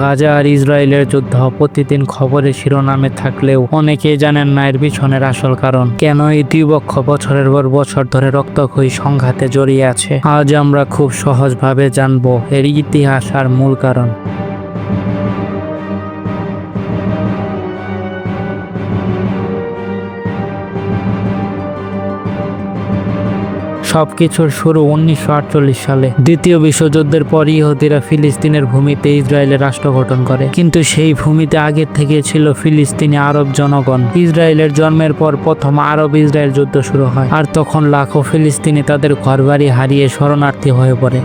গাজা আর ইসরায়েলের যুদ্ধ প্রতিদিন খবরে শিরোনামে থাকলেও অনেকেই জানেন না এর পিছনের আসল কারণ। কেন এই দুই পক্ষ বছরের পর বছর ধরে রক্তক্ষয়ী সংঘাতে জড়িয়ে আছে? আজ আমরা খুব সহজভাবে জানব এর ইতিহাস আর মূল কারণ। সবকিছুর শুরু উনিশশো আটচল্লিশ সালে। দ্বিতীয় বিশ্বযুদ্ধের পর ইহুদিরা ফিলিস্তিনের ভূমিতে ইসরায়েলের রাষ্ট্র গঠন করে। কিন্তু সেই ভূমিতে আগের থেকে ছিল ফিলিস্তিনি আরব জনগণ। ইসরায়েলের জন্মের পর প্রথম আরব ইসরায়েল যুদ্ধ শুরু হয়। আর তখন লাখো ফিলিস্তিনি তাদের ঘরবাড়ি হারিয়ে শরণার্থী হয়ে পড়ে।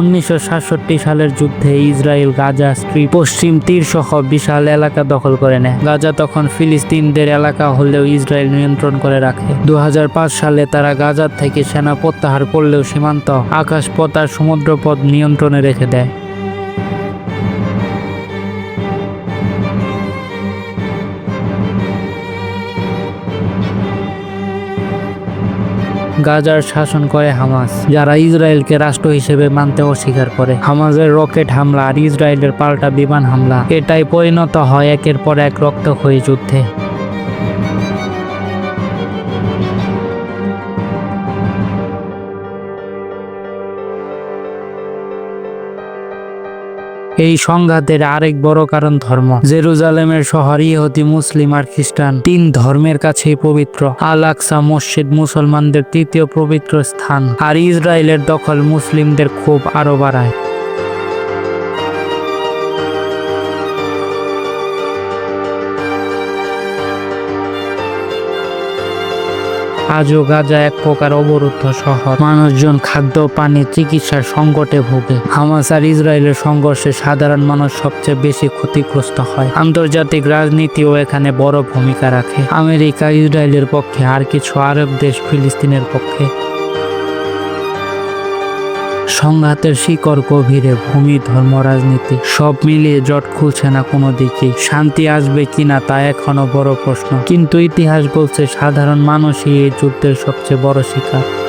উনিশশো সাতষট্টি সালের যুদ্ধে ইসরায়েল গাজা স্ট্রিপ পশ্চিম তীর সহ বিশাল এলাকা দখল করে নেয়। গাজা তখন ফিলিস্তিনদের এলাকা হলেও ইসরায়েল নিয়ন্ত্রণ করে রাখে। দু হাজার পাঁচ সালে তারা গাজার থেকে সেনা প্রত্যাহার করলেও সীমান্ত আকাশপথ আর সমুদ্রপথ নিয়ন্ত্রণে রেখে দেয়। গাজার শাসন করে হামাস, যারা ইসরায়েলকে রাষ্ট্র হিসেবে মানতে অস্বীকার করে। হামাজের রকেট হামলা আর ইসরায়েলের পাল্টা বিমান হামলা, এটাই পরিণত হয় একের পর এক রক্তক্ষয়ী যুদ্ধে। এই সংঘাতের আরেক বড় কারণ ধর্ম। জেরুজালেমের শহর ইহুদি, মুসলিম আর খ্রিস্টান তিন ধর্মের কাছেই পবিত্র। আল আকসা মসজিদ মুসলমানদের তৃতীয় পবিত্র স্থান আর ইসরায়েলের দখল মুসলিমদের খুব আরও বাড়ায়। আজও গাজা এক প্রকার অবরুদ্ধ শহর। মানুষজন খাদ্য পানি চিকিৎসার সংকটে ভোগে। হামাস আর ইসরায়েলের সংঘর্ষে সাধারণ মানুষ সবচেয়ে বেশি ক্ষতিগ্রস্ত হয়। আন্তর্জাতিক রাজনীতিও এখানে বড় ভূমিকা রাখে। আমেরিকা, ইসরায়েলের পক্ষে আর কিছু আরব দেশ, ফিলিস্তিনের পক্ষে। সংঘাতের শিকড় গভীরে ভূমি, ধর্ম, রাজনীতি, সব মিলিয়ে জট খুলছে না কোনো দিকে। শান্তি আসবে কিনা তা এখনও বড় প্রশ্ন। কিন্তু ইতিহাস বলছে সাধারণ মানুষই এই যুদ্ধের সবচেয়ে বড় শিকার।